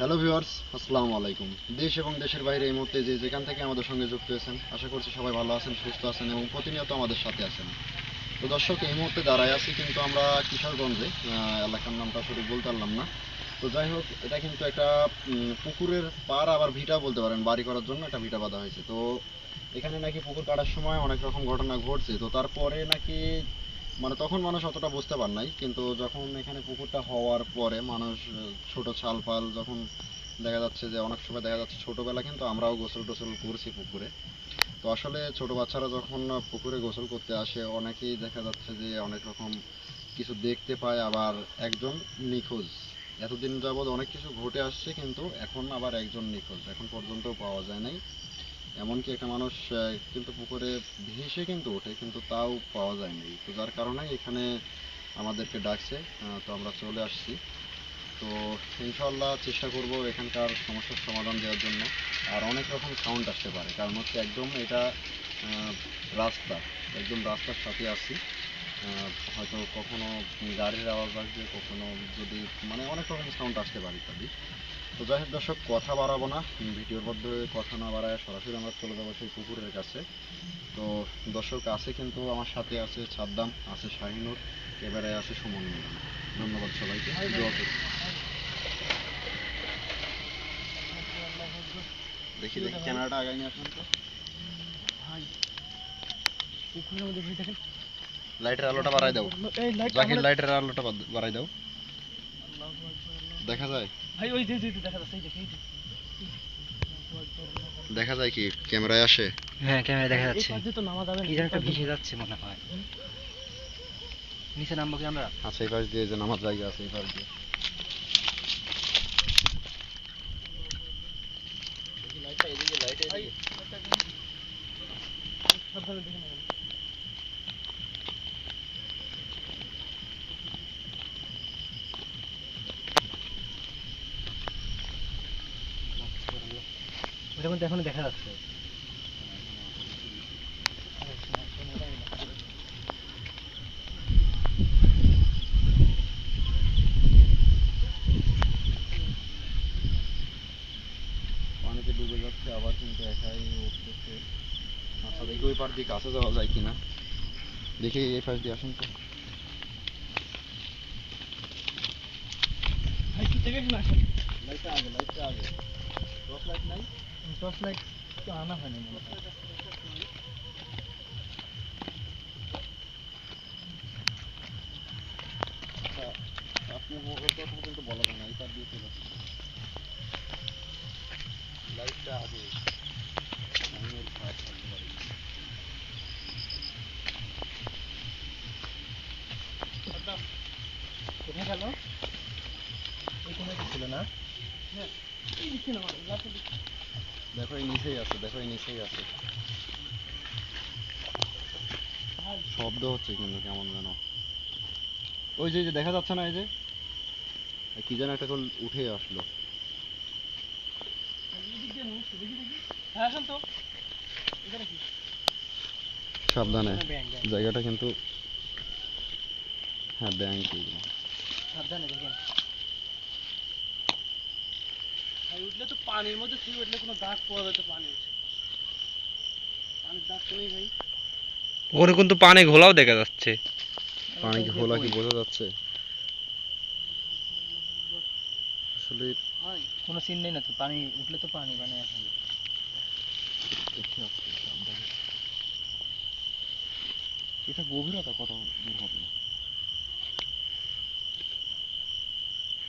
Hello viewers আসসালামু আলাইকুম। দেশ এবং দেশের বাইরে এই মুহূর্তে যে যেখান থেকে আমাদের সঙ্গে যুক্ত হয়েছেন আশা করছি সবাই ভালো আছেন, সুস্থ আছেন এবং প্রতিনিয়ত আমাদের সাথে আছেন। তো দর্শক, এই মুহূর্তে দাঁড়ায় আছি কিন্তু আমরা কিশোরগঞ্জে এলাকার নামটা সঠিক বলতে পারলাম না। তো যাই হোক, এটা কিন্তু একটা পুকুরের পার আবার ভিটা বলতে পারেন, বাড়ি করার জন্য একটা ভিটা বাঁধা হয়েছে। তো এখানে নাকি পুকুর কাটার সময় অনেক রকম ঘটনা ঘটছে। তো তারপরে নাকি মানে তখন মানুষ অতটা বুঝতে পার নাই, কিন্তু যখন এখানে পুকুরটা হওয়ার পরে মানুষ ছোট ছাল ফাল যখন দেখা যাচ্ছে যে অনেক সময় দেখা যাচ্ছে ছোটবেলা কিন্তু আমরাও গোসল টোসল করছি পুকুরে। তো আসলে ছোট বাচ্চারা যখন পুকুরে গোসল করতে আসে, অনেকেই দেখা যাচ্ছে যে অনেক রকম কিছু দেখতে পায়, আবার একজন নিখোঁজ। এতদিন যাবৎ অনেক কিছু ঘটে আসছে কিন্তু এখন আবার একজন নিখোঁজ, এখন পর্যন্ত পাওয়া যায় নাই। এমনকি একটা মানুষ কিন্তু পুকুরে ভেসে কিন্তু ওঠে, কিন্তু তাও পাওয়া যায়নি। তো যার কারণে এখানে আমাদেরকে ডাকছে তো আমরা চলে আসছি। তো ইনশাল্লাহ চেষ্টা করব এখানকার সমস্যার সমাধান দেওয়ার জন্য। আর অনেক রকম সাউন্ড আসতে পারে, কারণ হচ্ছে একদম এটা রাস্তা, একদম রাস্তার সাথে আছি। হয়তো কখনো গাড়ির আওয়াজ আসবে, কখনো যদি মানে অনেক রকম সাউন্ড আসতে পারে ইত্যাদি। তো যাই হোক দর্শক কথা বাড়াবো না। ভিডিওর মধ্যে কথা না বাড়ায় সরাসরি আমরা চলে যাব সেই পুকুরের কাছে। তো দর্শক আছে কিন্তু আমার সাথে আছে সাদ্দাম আছে শাহিনুর এবারে আছে সুমন মিলন ধন্যবাদ সবাইকে। দেখি দেখি ক্যামেরাটা আগাই নিয়ে আসুন তো। পুকুরের মধ্যে দেখেন লাইটের আলোটা বাড়াই দাও। এই জাকির লাইটের আলোটা বাদ- বাড়াই দাও। দেখা যায়? ভাই ওই যে যে যে দেখা যাচ্ছে এই যে এই যে। দেখা যায় কি ক্যামেরায় আসে? হ্যাঁ ক্যামেরা দেখা যাচ্ছে। পাশ তো নামা যাবে না কি যেন একটা পাশ। যাচ্ছে মনে হয়। নিচে নামবো কি আমরা? আচ্ছা এই পাশ দিয়ে যে নামার জায়গা আছে এই পাশ দিয়ে। সাবধানে দেখে ওটার মধ্যে এখনও দেখা যাচ্ছে। ডুবে যাচ্ছে, আবার কিন্তু একাই আচ্ছা দেখি ওই পার যাওয়া যায় কিনা। দেখি এই পাশ দিয়ে আসুন তো ভাই কি দেখেন না আসেন লাইটটা আগে লাইটটা আগে টর্চ লাইট নাই টর্চ লাইট তো আনা হয়নি মনে হয় আচ্ছা আপনি ওর কথা কিন্তু বলা যায় না এই পার দিয়ে চলে আসুন লাইটটা আগে আমি ওর পাশ থাকতে পারি কোথায় গেল এই কোথায় ছিল না হ্যাঁ এই দিকে না লাস্টের দিকে দেখো এই নিচেই আছে নিচেই আছে। শব্দ হচ্ছে কিন্তু কেমন যেন। ওই যে দেখা যাচ্ছে না এই যে? কি যেন একটা কোন উঠে আসলো। হ্যাঁ সাবধানে। জায়গাটা কিন্তু হ্যাঁ ব্যাংক। সাবধানে দেখেন। উঠলে তো পানির মধ্যে উঠলে কোনো দাগ পাওয়া যেত পানি পানির। ওখানে কিন্তু পানি ঘোলাও দেখা যাচ্ছে। পানি খোলা কি বোঝা যাচ্ছে? আসলে কোনো সিন নেই না তো? পানি উঠলে তো পানি মানে সাবধানে এটা গভীরতা কত দূর হবে?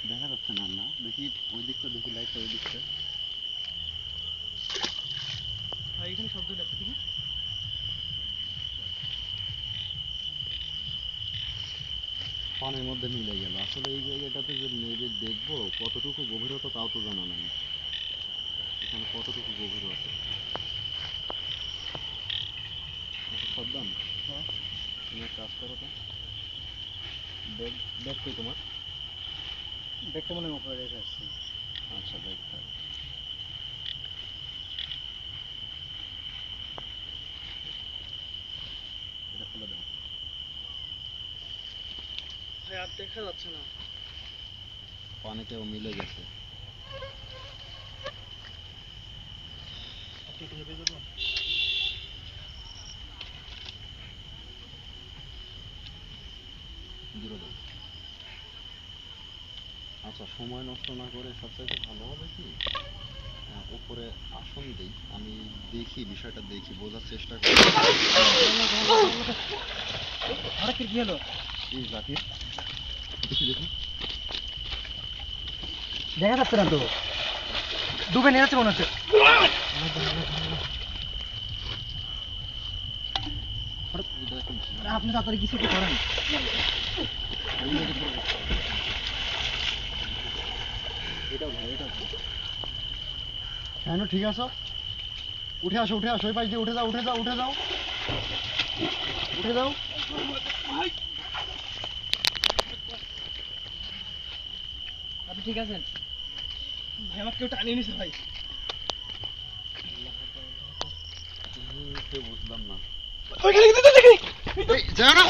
দেখা যাচ্ছে না না। দেখি ওই দিকটা দেখি লাইটটা ওই দিকটা। এখানে শব্দ লাগছে দেখি। পানির মধ্যে মিলে গেল। আসলে এই জায়গাটাতে যে নেবে দেখব কতটুকু গভীরতা তাও তো জানা নাই। এখানে কতটুকু গভীর আছে সাবধান। হ্যাঁ। তুমি কাজ করো তো। ব্যাগ ব্যাগ কই তোমার? দেখতে মনে হয় আচ্ছা ব্যাগ থাক এটা খুলে দাও ভাই আর দেখা যাচ্ছে না। মিলে গেছে। আচ্ছা সময় নষ্ট না করে সবচাইতে ভালো হবে কি? উপরে আসন দিই। আমি দেখি বিষয়টা দেখি বোঝার চেষ্টা করি। কি হলো? এই জাতির দেখি যাচ্ছে না তো? ডুবে নিয়ে যাচ্ছে মনে হচ্ছে। কি। আপনি তাড়াতাড়ি কিছু একটা করেন। ভালো হ্যাঁ ঠিক আছে? উঠে আসো উঠে আসো। ওই পাশ দিয়ে উঠে যাও উঠে যাও উঠে যাও। উঠে যাও। আপনি ঠিক আছেন? ভাই আমাকে কেউ টানিয়ে নিছে ভাই। বুঝলাম না ওইখানে কিন্তু দেখি এই যাও না।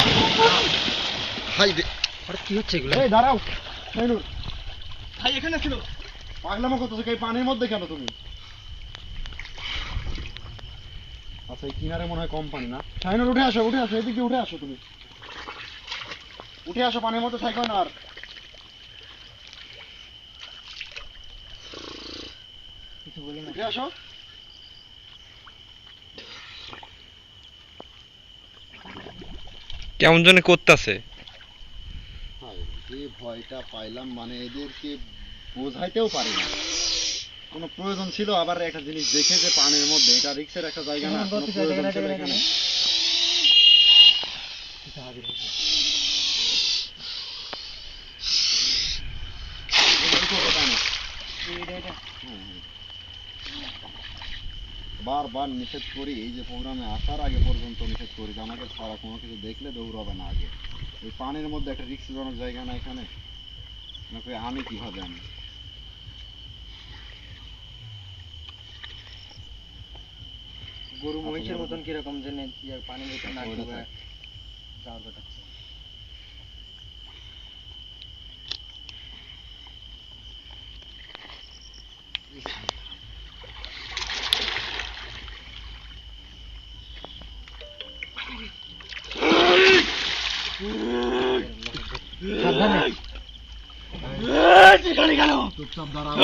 হাই রে। হঠাৎ কি হচ্ছে এগুলো? দাঁড়াও। ভাই এখানে ছিল। পাগলামো করতেছো এই পানির মধ্যে কেন তুমি? আচ্ছা এই কিনারে মনে হয় কম পানি না? শাইনুর উঠে আসো উঠে আসো এদিকে উঠে আসো তুমি। উঠে আসো পানির মধ্যে না আর। বলি উঠে আসো। কেমন জন্য করতেছে। যে ভয়টা পাইলাম মানে এদেরকে বোঝাইতেও পারি না। কোনো প্রয়োজন ছিল আবার একটা জিনিস দেখে যে পানির মধ্যে এটা রিক্সের একটা জায়গা না কোনো প্রয়োজন ছিল এখানে এই ছোট টানো। হুম, হুম। বারবার নিষেধ করি এই যে প্রোগ্রামে আসার আগে পর্যন্ত নিষেধ করি যে আমাকে ছাড়া কোনো কিছু দেখলে দৌড়াবে না আগে। এই পানির মধ্যে একটা রিস্কজনক জায়গা না এখানে? নাকি আমি কীভাবে আমি গরু আচ্ছা, মহিষের মতন কীরকম ইয়ে পানির ভিতরে না। যাওয়ার কথা সাবধানে এখানে কেন চুপচাপ দাঁড়াও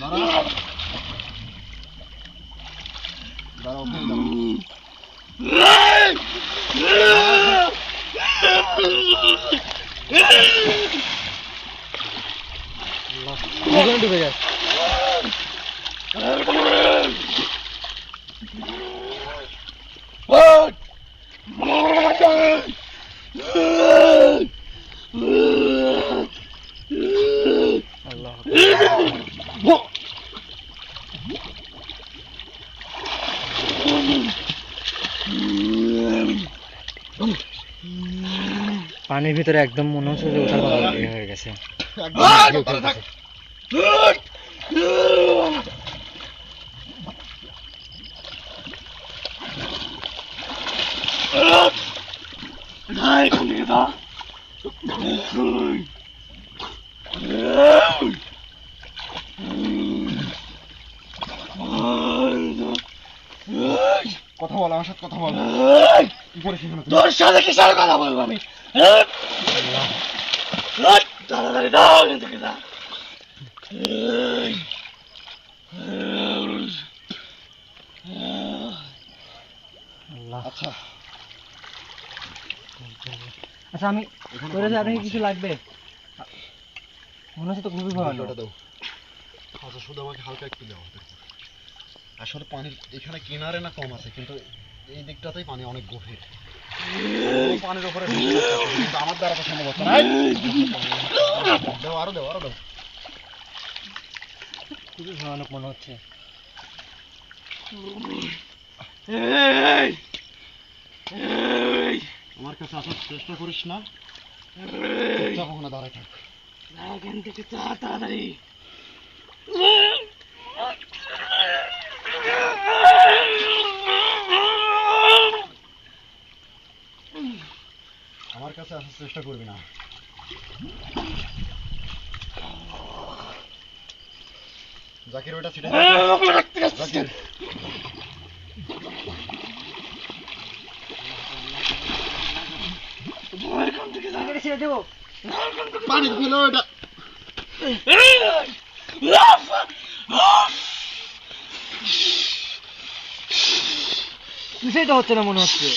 দাঁড়াও দাঁড়াও ওখানে দাঁড়াও এখানে ডুবে যায় আল্লাহ পানির ভিতরে একদম মনে হচ্ছে যে ওঠার কথা হয়ে গেছে। কথা বল আমার সাথে কথা বল। কি করে তোর সাথে কিসের কথা বলব আমি? তাড়াতাড়ি দাও থেকে যা আচ্ছা আচ্ছা আমি এখানে করে পানি আপনাকে কিছু লাগবে? মনে হচ্ছে তো খুবই ভিডিওটা দাও। আচ্ছা শুধু আমাকে হালকা একটু দাও। আসলে পানির এখানে কিনারে না কম আছে কিন্তু এই দিকটাতেই পানি অনেক গভীর। পানির উপরে আমার দ্বারা তো সম্ভব হচ্ছে না! দাও আরও দাও আরও দাও। খুবই ভয়ানক মনে হচ্ছে। আমার কাছে আসার চেষ্টা করিস না। ওখানে দাঁড়ায় থাক। এখান থেকে যা তাড়াতাড়ি। আমার কাছে আসার চেষ্টা করবি না জাকির ওটা ছিটে এই, আমাকে রাখতে যাচ্ছে। জাকির আমার এখান থেকে যা। এখানে ছেড়ে দেবো আমার এখান থেকে পানি ফেলো এটা এই, আফ, আফ। কিছুই হচ্ছে না মনে হচ্ছে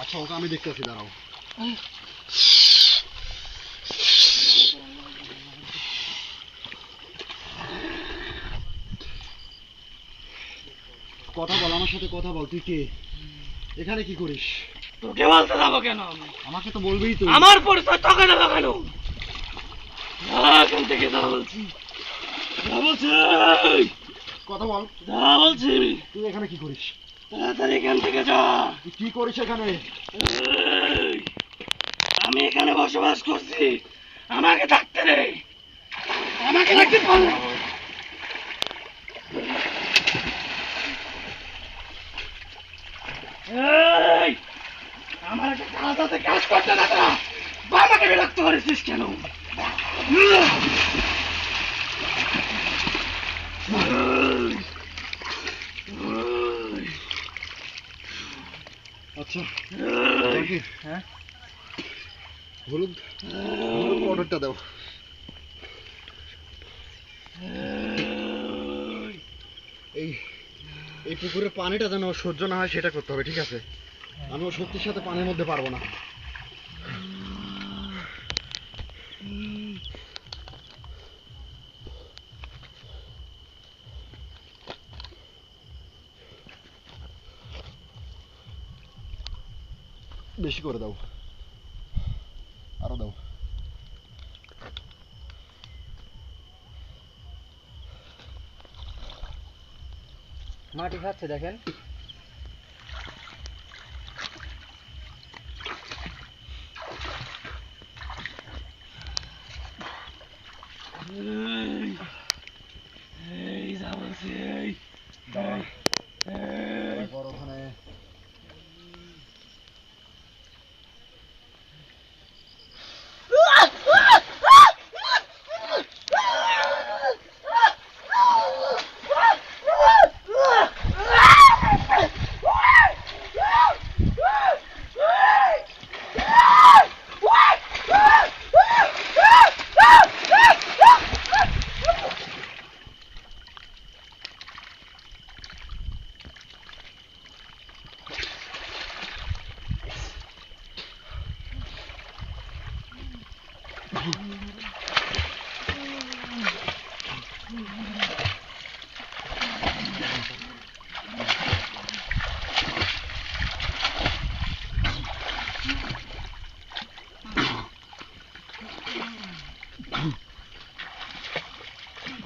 আচ্ছা ওকে আমি দেখতেছি দাঁড়াও কথা বল আমার সাথে কথা বল তুই কে? এখানে কি করিস? তোকে বলতে যাব কেন আমাকে তো বলবেই তুই। আমার পরিচয় তোকে দেবো কেন? যা এখান থেকে যা বলছি। যা বলছি। কথা বল। যা বলছি। তুই এখানে কি করিস? তাড়াতাড়ি এখান থেকে যা। তুই কি করিস এখানে? আমি এখানে বসবাস করছি। আমাকে থাকতে দে। আমাকে থাকতে পারো আমার একটা কাজটাতে কাজ করতে না তোরা। বাবাকে বিরক্ত করেছিস কেন? এই, এই, আচ্ছা হ্যাঁ? হলুদ? পাউডারটা দাও। এই। এই পুকুরের পানিটা যেন সহ্য না হয়, সেটা করতে হবে, ঠিক আছে? আমি সাথে পানির মধ্যে পারব না। বেশি করে দাও আরও দাও মাটি খাচ্ছে দেখেন এই, এই যা বলছি, এই, দাও এই, তারপর ওখানে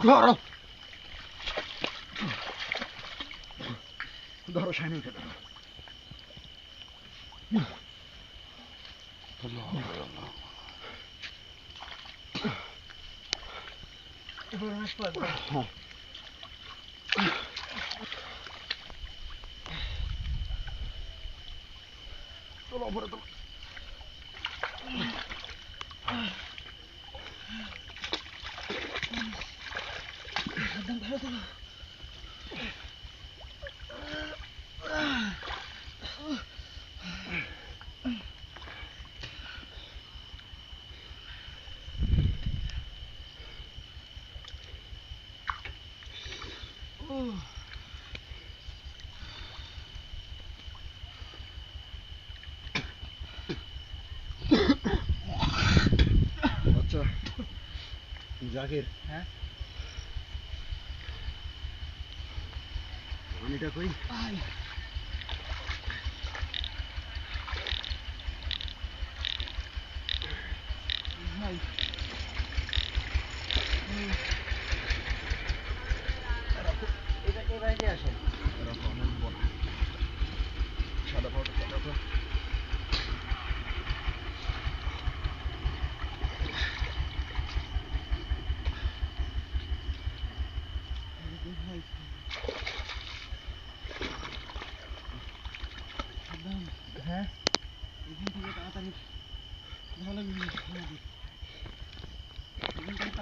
ধরো ধরো শাইনুকে ধরো হ্যাঁ চলো উপরে তোলো আচ্ছা জাকির হ্যাঁ? পানিটা কই? এটা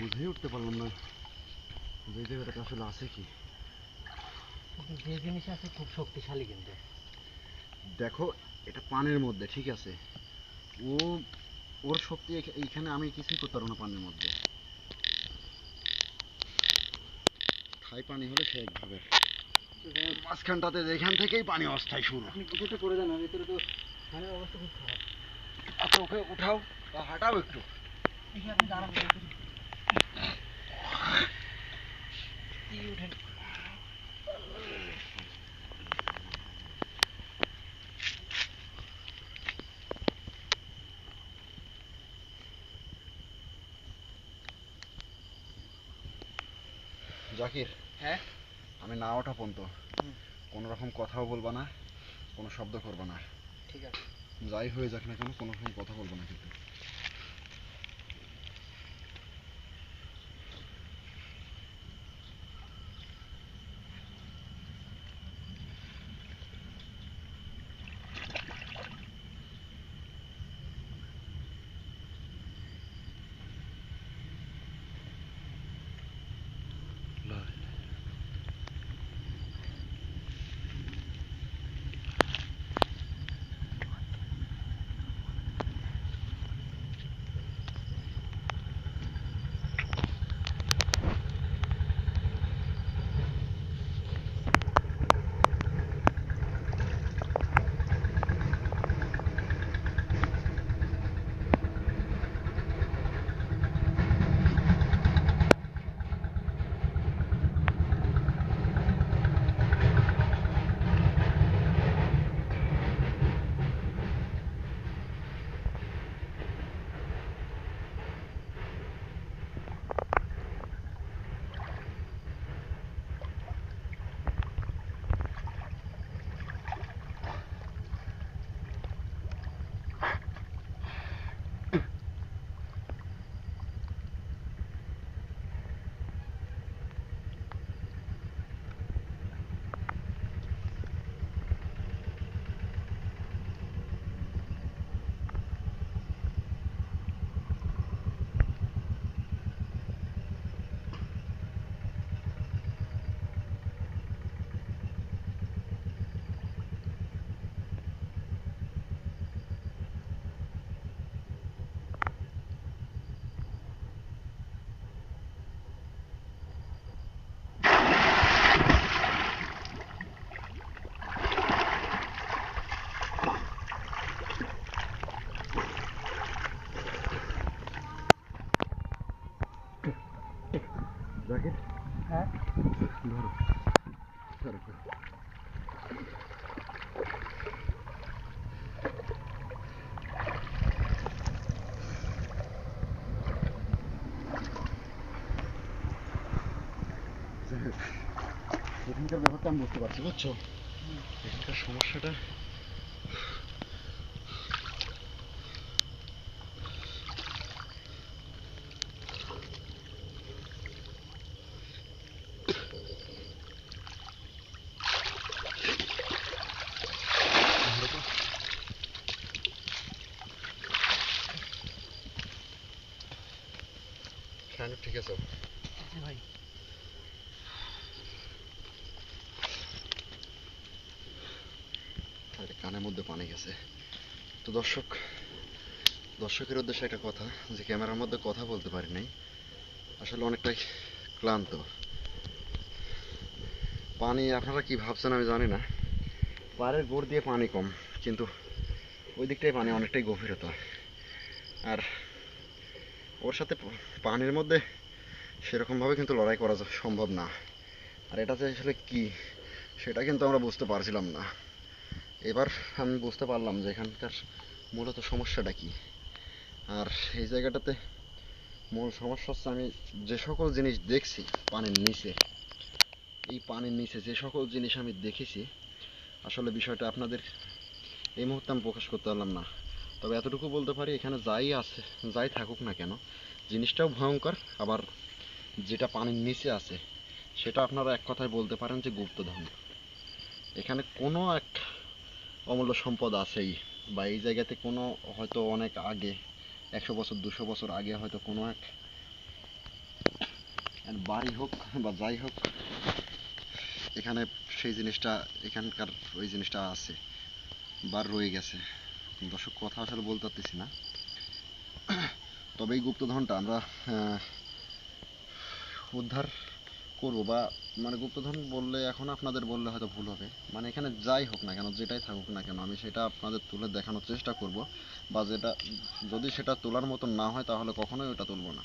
বুঝেই উঠতে পারলাম না যে এই জায়গাটাতে আসলে আছে কি। যে জিনিস আছে খুব শক্তিশালী কিন্তু। দেখো এটা পানির মধ্যে ঠিক আছে। ও ওর শক্তি এখা- এইখানে আমি কিছুই করতে পারব না পানির মধ্যে। খাই পানি হলে সে একভাবে। মাঝখানটাতে এখান থেকেই পানি অস্থায় শুরু। কিছুটা করে যান ভিতরে তো পানির অবস্থা খুব খারাপ। আচ্ছা ওকে উঠাও বা হাঁটাও একটু। আপনি দাঁড়ান উঠেন জাকির হ্যাঁ? আমি না ওঠা পর্যন্ত। কোনো রকম কথাও বলবা না কোনো শব্দ করবা না। ঠিক আছে। যাই হয়ে যাক না কেন কোনো রকম কথা বলব না কিন্তু। এখানকার ব্যাপারটা আমি বুঝতে পারছি বুঝছ? এখানকার সমস্যাটা ভাই কানের মধ্যে পানি গেছে। তো দর্শক, দর্শকের উদ্দেশ্যে একটা কথা, যে ক্যামেরার মধ্যে কথা বলতে পারি নাই। আসলে অনেকটাই ক্লান্ত। পানি, আপনারা কি ভাবছেন আমি জানি না। পাড়ের গোড় দিয়ে পানি কম, কিন্তু ওই দিকটাই পানি অনেকটাই গভীরতা। আর ওর সাথে পানির মধ্যে সেরকমভাবে কিন্তু লড়াই করা সম্ভব না। আর এটা যে আসলে কি, সেটা কিন্তু আমরা বুঝতে পারছিলাম না। এবার আমি বুঝতে পারলাম যে এখানকার মূলত সমস্যাটা কি। আর এই জায়গাটাতে মূল সমস্যা হচ্ছে আমি যে সকল জিনিস দেখছি পানির নিচে, এই পানির নিচে যে সকল জিনিস আমি দেখেছি, আসলে বিষয়টা আপনাদের এই মুহূর্তে আমি প্রকাশ করতে পারলাম না। তবে এতটুকু বলতে পারি, এখানে যাই আছে, যাই থাকুক না কেন, জিনিসটাও ভয়ঙ্কর, আবার যেটা পানির নিচে আছে, সেটা আপনারা এক কথায় বলতে পারেন যে গুপ্তধন। এখানে কোনো এক অমূল্য সম্পদ আছেই, বা এই জায়গাতে কোনো হয়তো অনেক আগে, একশো বছর, দুশো বছর আগে হয়তো কোনো এক বাড়ি হোক বা যাই হোক, এখানে সেই জিনিসটা, এখানকার ওই জিনিসটা আছে, বা রয়ে গেছে। দর্শক, কথা আসলে বলতে পারতেছি না। তবে এই গুপ্তধনটা আমরা উদ্ধার করব বা মানে গুপ্তধন বললে এখন আপনাদের বললে হয়তো ভুল হবে। মানে এখানে যাই হোক না কেন, যেটাই থাকুক না কেন, আমি সেটা আপনাদের তুলে দেখানোর চেষ্টা করব বা যেটা, যদি সেটা তোলার মতো না হয় তাহলে কখনোই ওটা তুলবো না।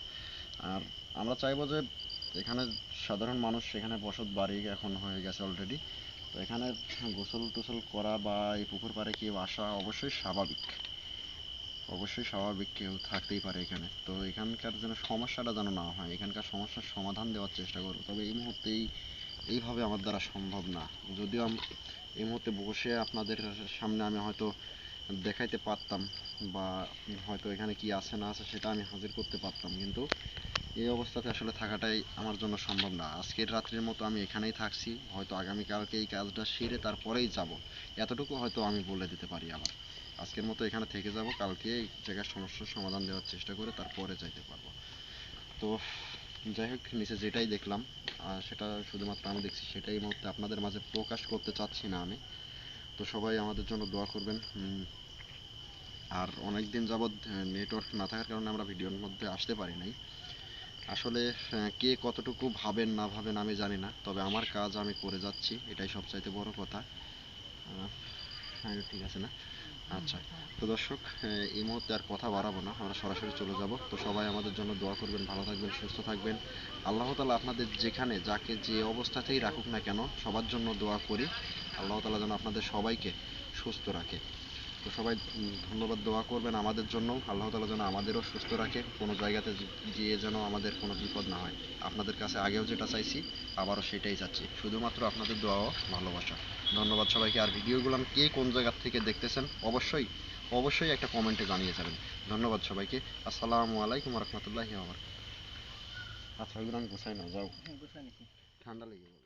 আর আমরা চাইব যে এখানে সাধারণ মানুষ এখানে বসত বাড়ি এখন হয়ে গেছে অলরেডি তো এখানে গোসল টোসল করা বা এই পুকুর পাড়ে কেউ আসা অবশ্যই স্বাভাবিক। অবশ্যই স্বাভাবিক কেউ থাকতেই পারে এখানে। তো এখানকার যেন সমস্যাটা যেন না হয়, এখানকার সমস্যার সমাধান দেওয়ার চেষ্টা করব। তবে এই মুহূর্তে এই, এইভাবে আমার দ্বারা সম্ভব না। যদিও আম- এই মুহূর্তে বসে আপনাদের সামনে আমি হয়তো দেখাইতে পারতাম বা হয়তো এখানে কি আছে না আছে সেটা আমি হাজির করতে পারতাম। কিন্তু এই অবস্থাতে আসলে থাকাটাই আমার জন্য সম্ভব না। আজকের রাত্রির মতো আমি এখানেই থাকছি। হয়তো আগামীকালকে এই কাজটা সেরে তারপরেই যাব। এতটুকু হয়তো আমি বলে দিতে পারি আবার। আজকের মতো এখানে থেকে যাব। কালকে এই জায়গার সমস্যার সমাধান দেওয়ার চেষ্টা করে তারপরে যাইতে পারব। তো যাই হোক নিচে যেটাই দেখলাম আহ, সেটা শুধুমাত্র আমি দেখছি সেটাই মুহূর্তে আপনাদের মাঝে প্রকাশ করতে চাচ্ছি না আমি। তো সবাই আমাদের জন্য দোয়া করবেন। আর অনেক দিন যাবৎ নেটওয়ার্ক না থাকার কারণে আমরা ভিডিওর মধ্যে আসতে পারি নাই। আসলে কে কতটুকু ভাবেন না ভাবেন আমি জানি না তবে আমার কাজ আমি করে যাচ্ছি এটাই সবচাইতে বড় কথা। হ্যাঁ ঠিক আছে না? আচ্ছা। তো দর্শক এই মুহূর্তে আর কথা বাড়াবো না আমরা সরাসরি চলে যাব। তো সবাই আমাদের জন্য দোয়া করবেন ভালো থাকবেন সুস্থ থাকবেন। আল্লাহ তালা আপনাদের যেখানে যাকে যে অবস্থাতেই রাখুক না কেন সবার জন্য দোয়া করি। আল্লাহ তালা যেন আপনাদের সবাইকে সুস্থ রাখে। তো সবাই ধন্যবাদ দোয়া করবেন আমাদের জন্য। আল্লাহ তালা যেন আমাদেরও সুস্থ রাখে কোনো জায়গাতে গিয়ে যেন আমাদের কোনো বিপদ না হয়। আপনাদের কাছে আগেও যেটা চাইছি আবারও সেটাই চাচ্ছি। শুধুমাত্র আপনাদের দোয়া ও ভালোবাসা। ধন্যবাদ সবাইকে। আর ভিডিওগুলো কে কোন জায়গা থেকে দেখতেছেন অবশ্যই অবশ্যই একটা কমেন্টে জানিয়ে যাবেন। ধন্যবাদ সবাইকে। আসসালামু আলাইকুম রহমতুল্লাহি আবার আচ্ছা ওইগুলো আমি না যাও। ঠান্ডা লেগে